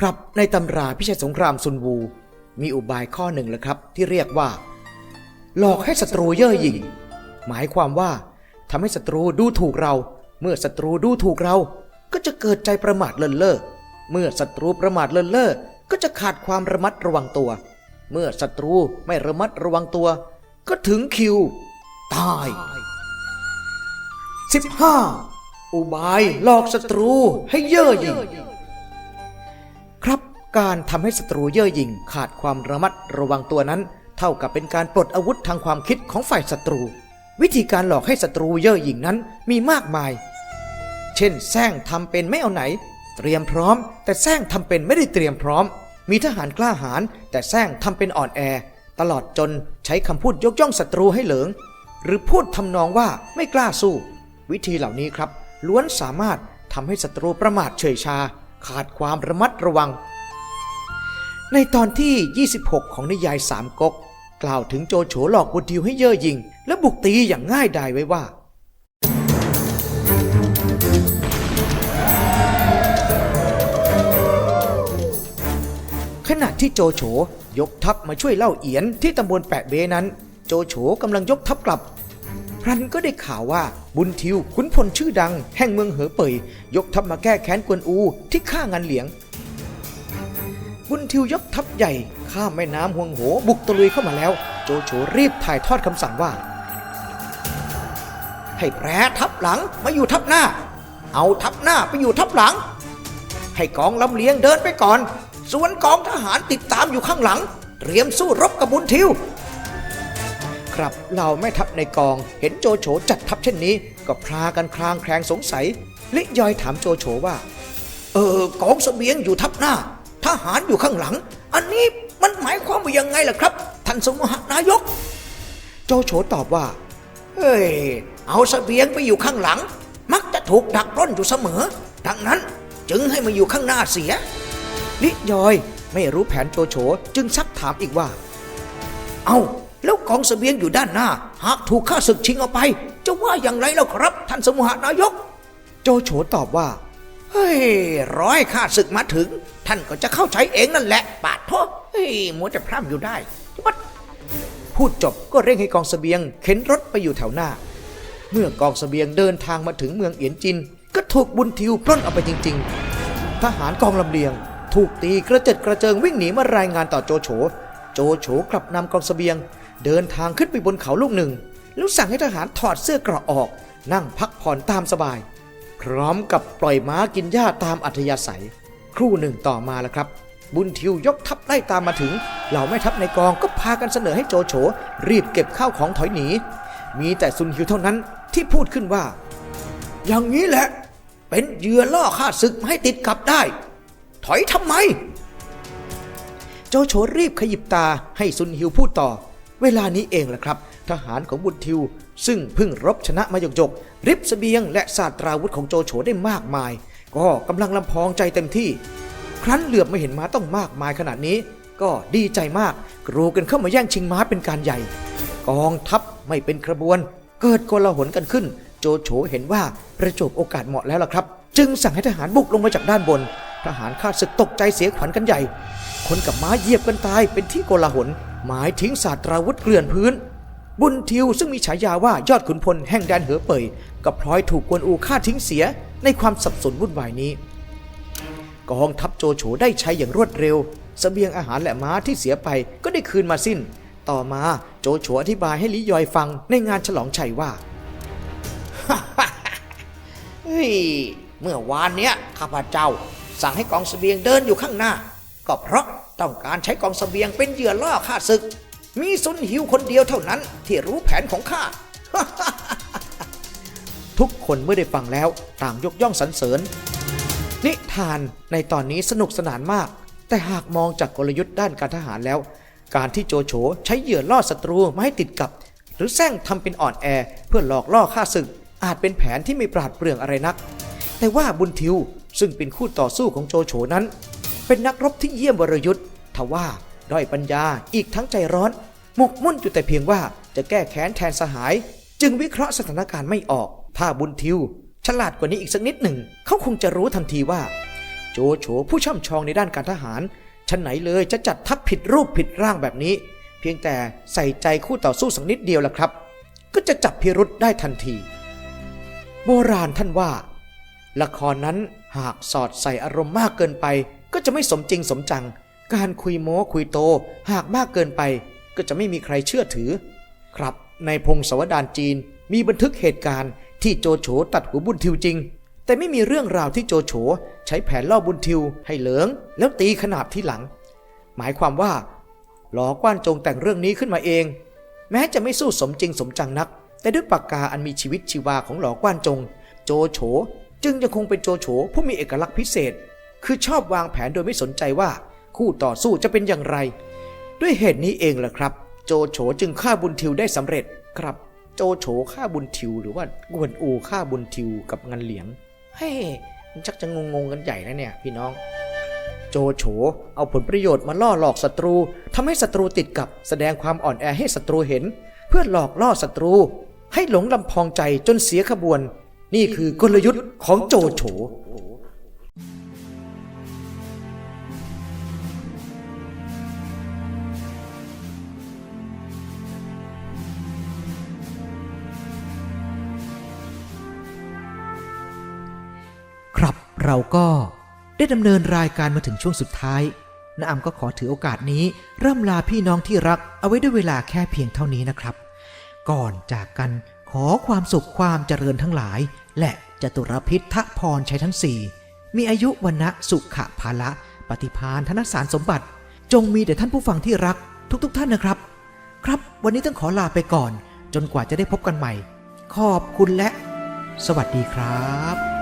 ครับในตำราพิชัยสงครามซุนวู มีอุบายข้อหนึ่งแหละครับ ที่เรียกว่า หลอกให้ศัตรูเย่อหยิ่งหมายความว่าทำให้ศัตรูดูถูกเรา เมื่อศัตรูดูถูกเรา ก็จะเกิดใจประมาทเลินเล่อเมื่อศัตรูประมาทเลินเล่อก็จะขาดความระมัดระวังตัว เมื่อศัตรูไม่ระมัดระวังตัว ก็ถึงคิว ตาย 15. อุบายหลอกศัตรูให้เย่อหยิ่ง การทำให้ศัตรูเย่อหยิ่งขาดความระมัดระวังตัวนั้น เท่ากับเป็นการปลดอาวุธทางความคิดของฝ่ายศัตรู วิธีการหลอกให้ศัตรูเย่อหยิ่งนั้นมีมากมาย เช่นแซงทำเป็นไม่เอาไหน เตรียมพร้อม แต่แซงทำเป็นไม่ได้เตรียมพร้อม มีทหารกล้าหาญแต่แซงทำเป็นอ่อนแอ ตลอดจนใช้คำพูดยกย่องศัตรูให้เหลิง หรือพูดทำนองว่าไม่กล้าสู้ วิธีเหล่านี้ครับ ล้วนสามารถทำให้ศัตรูประมาทเฉยชา ขาดความระมัดระวัง ในตอนที่ 26 ของนิยายสามก๊กกล่าวถึงโจโฉหลอกบุญทิวให้เย่อหยิ่ง และบุกตีอย่างง่ายดายไว้ว่า ขณะที่โจโฉยกทัพมาช่วยเล่าเอียนที่ตำบลแปะเบนั้น โจโฉกำลังยกทัพกลับพรันก็ได้ข่าวว่าบุญทิวขุนพลชื่อดัง แห่งเมืองเหอเป่ยยกทัพมาแก้แค้นกวนอูที่ฆ่างานเหลียง บุญทิวยกทัพใหญ่ ข้ามแม่น้ำห่วงโหบุกตะลุยเข้ามาแล้ว โจโฉรีบถ่ายทอดคำสั่งว่า ให้แปรทัพหลังมาอยู่ทัพหน้า เอาทัพหน้าไปอยู่ทัพหลัง ให้กองลำเลียงเดินไปก่อน ส่วนกองทหารติดตามอยู่ข้างหลัง เตรียมสู้รบกับบุญทิว ครับเราแม่ทัพในกองเห็นโจโฉจัดทัพเช่นนี้ ก็พากันคลางแคลงสงสัยลิยอยถามโจโฉว่า เออกองเสบียงอยู่ทัพหน้า ทหารอยู่ข้างหลัง อันนี้มันหมายความว่ายังไงล่ะครับ ท่านสมหนายก โจโฉตอบว่า เฮ้ย เอาเสบียงไปอยู่ข้างหลัง มักจะถูกดักปล้นอยู่เสมอ ดังนั้นจึงให้มาอยู่ข้างหน้าเสีย ลิยอยไม่รู้แผนโจโฉจึงซักถามอีกว่า เอาแล้วกองเสบียงอยู่ด้านหน้า หากถูกข้าศึกชิงเอาไป จะว่าอย่างไรแล้วครับ ท่านสมุหานายก โจโฉตอบว่า เฮ้ยร้อยข้าศึกมาถึง ท่านก็จะเข้าใจเองนั่นแหละ ปาดโทษเฮ้ยมัวจะพร่ำอยู่ได้วัดพูดจบก็เร่งให้กองเสบียงเข็นรถไปอยู่แถวหน้า เมื่อกองเสบียงเดินทางมาถึงเมืองเอียนจิน ก็ถูกบุญทิวปล้นเอาไปจริง ๆ ทหารกองลำเลียง ถูกตีกระเจิดกระเจิงวิ่งหนีมารายงานต่อโจโฉ โจโฉกลับนำกองเสบียง เดินทางขึ้นไปบนเขาลูกหนึ่ง แล้วสั่งให้ทหารถอดเสื้อเกราะออก นั่งพักผ่อนตามสบาย พร้อมกับปล่อยม้ากินหญ้าตามอัธยาศัย ครู่หนึ่งต่อมาแล้วครับ บุญทิวยกทัพไล่ตามมาถึง เหล่าแม่ทัพในกองก็พากันเสนอให้โจโฉรีบเก็บข้าวของถอยหนี มีแต่ซุนฮิวเท่านั้นที่พูดขึ้นว่า อย่างนี้แหละ เป็นเหยื่อล่อข้าศึกมาให้ติดกับได้ ถอยทำไม โจโฉรีบขยิบตาให้ซุนฮิวพูดต่อ เวลานี้เองแหละครับ ทหารของบุญทิว ซึ่งเพิ่งรบชนะมาหยกๆริบเสบียงและศาสตราวุธของโจโฉได้มากมาย ก็กำลังลำพองใจเต็มที่ ครั้นเหลือบไม่เห็นม้าต้องมากมายขนาดนี้ ก็ดีใจมากกรูกันเข้ามาแย่งชิงม้าเป็นการใหญ่ กองทัพไม่เป็นกระบวน เกิดโกลาหลกันขึ้น โจโฉเห็นว่าประจบโอกาสเหมาะแล้วล่ะครับ จึงสั่งให้ทหารบุกลงมาจากด้านบน ทหารข้าศึกตกใจเสียขวัญกันใหญ่ คนกับม้าเหยียบกันตายเป็นที่โกลาหล หมายทิ้งศาสตราวุธเกลื่อนพื้น บุญทิวซึ่งมีฉายาว่ายอดขุนพลแห่งแดนเหอเป่ยก็พลอยถูกกวนอูฆ่าทิ้งเสียในความสับสนวุ่นวายนี้ กองทัพโจโฉได้ใช้อย่างรวดเร็วสเสบียงอาหารและม้าที่เสียไปก็ได้คืนมาสิ้น ต่อมาโจโฉอธิบายให้ลิยอยฟังในงานฉลองชัยว่าเฮ้ยเมื่อวานเนี้ยข้าพเจ้า สั่งให้กองสเสบียงเดินอยู่ข้างหน้า ก็เพราะต้องการใช้กองเสบียงเป็นเหยื่อล่อข้าศึก มีซุนหิวคนเดียวเท่านั้นที่รู้แผนของข้า ทุกคนเมื่อได้ฟังแล้วต่างยกย่องสรรเสริญ นิทานในตอนนี้สนุกสนานมาก แต่หากมองจากกลยุทธ์ด้านการทหารแล้ว การที่โจโฉใช้เหยื่อล่อศัตรูมาให้ติดกับ หรือแซงทำเป็นอ่อนแอเพื่อหลอกล่อฆ่าศึก อาจเป็นแผนที่ไม่ปราดเปรื่องอะไรนัก แต่ว่าบุญทิวซึ่งเป็นคู่ต่อสู้ของโจโฉนั้น เป็นนักรบที่เยี่ยมวรยุทธ์ทว่าด้อยปัญญาอีกทั้งใจร้อน หมกมุ่นอยู่แต่เพียงว่าจะแก้แค้นแทนสหาย จึงวิเคราะห์สถานการณ์ไม่ออก ถ้าบุญทิว ฉลาดกว่านี้อีกสักนิดหนึ่ง เขาคงจะรู้ทันทีว่า โจโฉผู้ช่ำชองในด้านการทหารชั้นไหนเลยจะจัดทัพผิดรูปผิดร่างแบบนี้ เพียงแต่ใส่ใจคู่ต่อสู้สักนิดเดียวละครับ ก็จะจับพิรุษได้ทันที โบราณท่านว่า ละครนั้นหากสอดใส่อารมณ์มากเกินไป จะไม่สมจริงสมจัง การคุยโม้คุยโต หากมากเกินไป ก็จะไม่มีใครเชื่อถือ ครับในพงศาวดารจีนมีบันทึกเหตุการณ์ที่โจโฉตัดหัวบุญทิวจริง แต่ไม่มีเรื่องราวที่โจโฉใช้แผนล่อบุญทิวให้เหลิงแล้วตีขนาบที่หลัง หมายความว่าหลอกว้านจงแต่งเรื่องนี้ขึ้นมาเอง แม้จะไม่สู้สมจริงสมจังนัก แต่ด้วยปากกาอันมีชีวิตชีวาของหลอกว้านจง โจโฉจึงยังคงเป็นโจโฉผู้มีเอกลักษณ์พิเศษ คือชอบวางแผนโดยไม่สนใจว่า คู่ต่อสู้จะเป็นอย่างไร ด้วยเหตุนี้เองแหละครับ โจโฉจึงฆ่าบุญทิวได้สำเร็จครับ โจโฉฆ่าบุญทิว หรือว่ากวนอูฆ่าบุญทิวกับงันเหลียงเฮ้มันชักจะงงๆกันใหญ่นะเนี่ย พี่น้อง โจโฉเอาผลประโยชน์มาล่อหลอกศัตรูทำให้ศัตรูติดกับแสดงความอ่อนแอให้ศัตรูเห็น เพื่อหลอกล่อศัตรู ให้หลงลำพองใจจนเสียขบวน นี่คือกลยุทธ์ของโจโฉ เราก็ได้ดำเนินรายการมาถึงช่วงสุดท้ายน้าอำก็ขอถือโอกาสนี้ ร่ำลาพี่น้องที่รักเอาไว้ด้วยเวลาแค่เพียงเท่านี้นะครับ ก่อนจากกันขอความสุขความเจริญทั้งหลาย และจตุรพิษทะพรชัยทั้งสี่มีอายุวันนะสุขะภาละปฏิพานธนสารสมบัติ จงมีแด่ท่านผู้ฟังที่รัก ทุกๆทท่านนะครับ ครับ วันนี้ต้องขอลาไปก่อน จนกว่าจะได้พบกันใหม่ ขอบคุณและ สวัสดีครับ